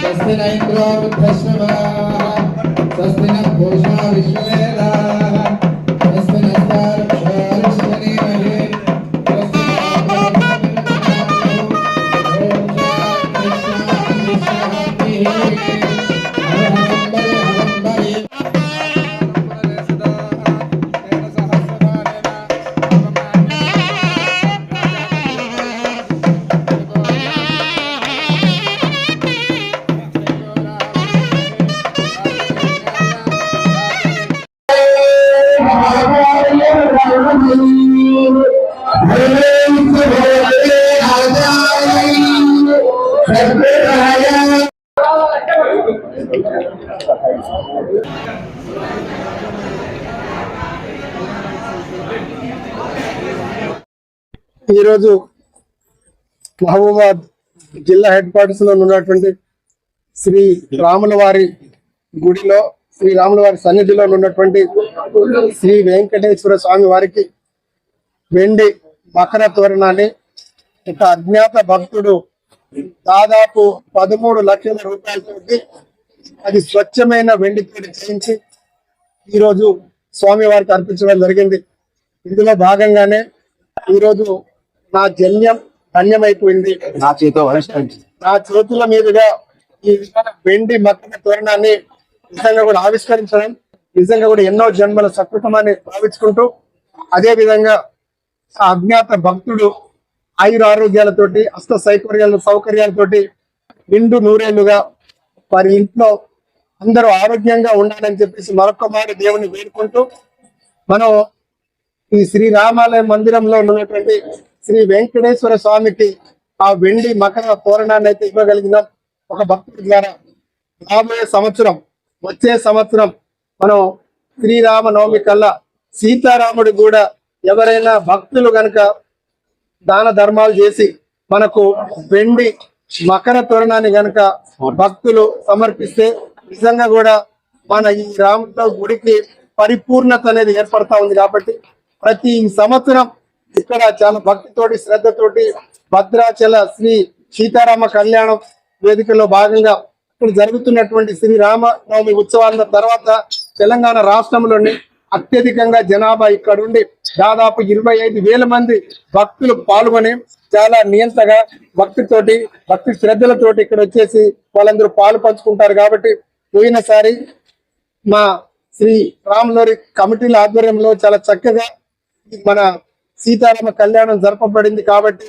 स्वस्ति न इन्द्रो वृद्धश्रवाः स्वस्ति न पूषा विश्ववेदाः ఈరోజు మహబూబాద్ జిల్లా హెడ్ క్వార్టర్స్లో ఉన్నటువంటి శ్రీ రాముల వారి గుడిలో శ్రీ రాముల వారి సన్నిధిలో ఉన్నటువంటి శ్రీ వెంకటేశ్వర స్వామి వారికి వెండి మకర తోరణాన్ని ఒక అజ్ఞాత భక్తుడు దాదాపు పదమూడు లక్షల రూపాయలతోటి అది స్వచ్ఛమైన వెండితో చేయించి ఈరోజు స్వామి వారికి అర్పించడం జరిగింది. ఇందులో భాగంగానే ఈరోజు నా జన్యం ధన్యమైపోయింది. నా చేతో నా చేతుల మీదుగా ఈ వెండి మక్కన తోరణాన్ని నిజంగా కూడా ఆవిష్కరించడం నిజంగా కూడా ఎన్నో జన్మల సకృతమని భావించుకుంటూ అదే విధంగా అజ్ఞాత భక్తుడు ఆయుర ఆరోగ్యాలతోటి అస్త సౌకర్యాల సౌకర్యాలతోటి నిండు నూరేళ్ళుగా వారి ఇంట్లో అందరూ ఆరోగ్యంగా ఉండాలని చెప్పేసి మరొకమారి దేవుని వేడుకుంటూ మనం ఈ శ్రీ రామాలయ మందిరంలో ఉన్నటువంటి శ్రీ వెంకటేశ్వర స్వామికి ఆ వెండి మకర తోరణాన్ని అయితే ఇవ్వగలిగినాం. ఒక భక్తుడి ద్వారా రాబోయే సంవత్సరం వచ్చే సంవత్సరం మనం శ్రీరామ నవమి కల్లా సీతారాముడు కూడా ఎవరైనా భక్తులు గనుక దాన ధర్మాలు చేసి మనకు వెండి మకర తోరణాన్ని గనుక భక్తులు సమర్పిస్తే నిజంగా కూడా మన ఈ రాముల గుడికి పరిపూర్ణత అనేది ఏర్పడతా ఉంది కాబట్టి ప్రతి సంవత్సరం ఇక్కడ చాలా భక్తితోటి శ్రద్ధతోటి భద్రాచల శ్రీ సీతారామ కళ్యాణం వేదికలో భాగంగా ఇక్కడ జరుగుతున్నటువంటి శ్రీ రామ నవమి ఉత్సవాల తర్వాత తెలంగాణ రాష్ట్రంలోని అత్యధికంగా జనాభా ఇక్కడ ఉండి దాదాపు ఇరవై ఐదు వేల మంది భక్తులు పాల్గొని చాలా నియంతగా భక్తితోటి భక్తి శ్రద్ధలతోటి ఇక్కడ వచ్చేసి వాళ్ళందరూ పాలు పంచుకుంటారు కాబట్టి పోయినసారి మా శ్రీ రాములోరి కమిటీల ఆధ్వర్యంలో చాలా చక్కగా మన సీతారామ కళ్యాణం జరపబడింది కాబట్టి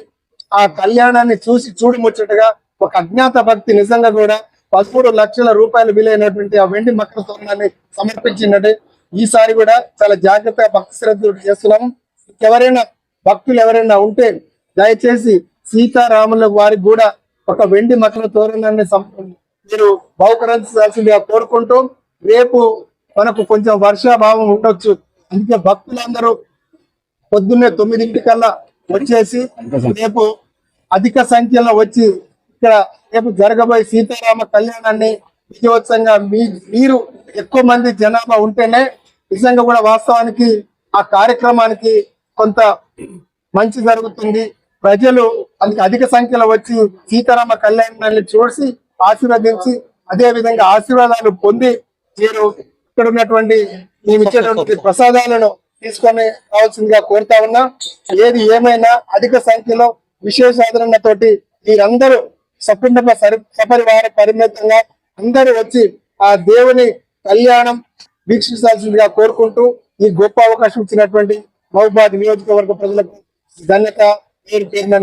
ఆ కళ్యాణాన్ని చూసి చూడముచ్చటగా ఒక అజ్ఞాత భక్తి నిజంగా కూడా పదమూడు లక్షల రూపాయలు విలైనటువంటి ఆ వెండి మకర స్వర్ణాన్ని సమర్పించినట్టు ఈసారి కూడా చాలా జాగ్రత్తగా భక్తి శ్రద్ధ చేస్తున్నాము. ఎవరైనా భక్తులు ఎవరైనా ఉంటే దయచేసి సీతారాముల వారికి కూడా ఒక వెండి మకర తోరణాన్ని మీరు బహుకరించాల్సిందిగా కోరుకుంటూ రేపు మనకు కొంచెం వర్షాభావం ఉండొచ్చు. అందుకే భక్తులందరూ పొద్దున్నే తొమ్మిదింటికల్లా వచ్చేసి రేపు అధిక సంఖ్యలో వచ్చి ఇక్కడ రేపు జరగబోయే సీతారామ కళ్యాణాన్ని విజయోత్సవంగా మీ మీరు ఎక్కువ మంది జనాభా ఉంటేనే నిజంగా కూడా వాస్తవానికి ఆ కార్యక్రమానికి కొంత మంచి జరుగుతుంది. ప్రజలు అందుకే అధిక సంఖ్యలో వచ్చి సీతారామ కళ్యాణాన్ని చూసి ఆశీర్వదించి అదే విధంగా ఆశీర్వాదాలు పొంది మీరు ఇక్కడ ఉన్నటువంటి మేము ఇచ్చేటువంటి ప్రసాదాలను తీసుకొని రావాల్సిందిగా కోరుతా ఉన్నా. ఏది ఏమైనా అధిక సంఖ్యలో విశేష ఆదరణతోటి మీరందరూ సకుటుంబ సరి- సపరివార పరిమితంగా అందరూ వచ్చి ఆ దేవుని కళ్యాణం వీక్షించాల్సిందిగా కోరుకుంటూ ఈ గొప్ప అవకాశం ఇచ్చినటువంటి మహబాద్ నియోజకవర్గ ప్రజలకు ధన్యత పేరు పేరున